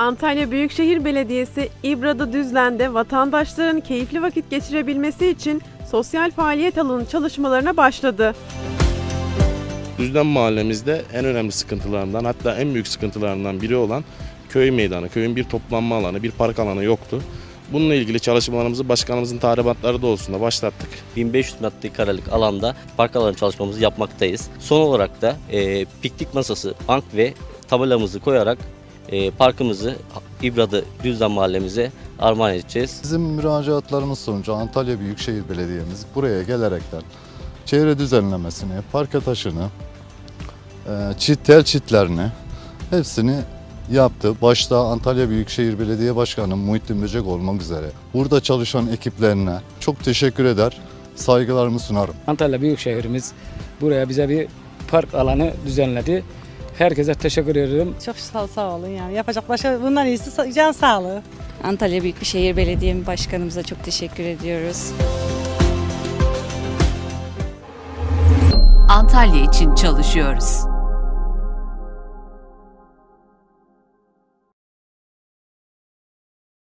Antalya Büyükşehir Belediyesi İbra'da Düzlen'de vatandaşların keyifli vakit geçirebilmesi için sosyal faaliyet alanı çalışmalarına başladı. Düzden mahallemizde en önemli sıkıntılarından hatta en büyük sıkıntılarından biri olan köy meydanı, köyün bir toplanma alanı, bir park alanı yoktu. Bununla ilgili çalışmalarımızı başkanımızın talimatları doğrultusunda başlattık. 1500 metrekarelik alanda park alanı çalışmamızı yapmaktayız. Son olarak da e, piknik masası, bank ve tabelamızı koyarak e, parkımızı İbradı Düzden mahallemize armağan edeceğiz. Bizim müracaatlarımız sonucu Antalya Büyükşehir Belediye'miz buraya gelerekten çevre düzenlemesini, parka taşını, e, çit, tel çitlerini hepsini yaptı. Başta Antalya Büyükşehir Belediye Başkanı Muhittin Böcek olmak üzere. Burada çalışan ekiplerine çok teşekkür eder, saygılarımı sunarım. Antalya Büyükşehirimiz buraya bize bir park alanı düzenledi. Herkese teşekkür ederim. Çok sağ, sağ olun yani. Yapacak başka bundan iyisi can sağlığı. Antalya Büyükşehir Belediye Başkanımıza çok teşekkür ediyoruz. Antalya için çalışıyoruz.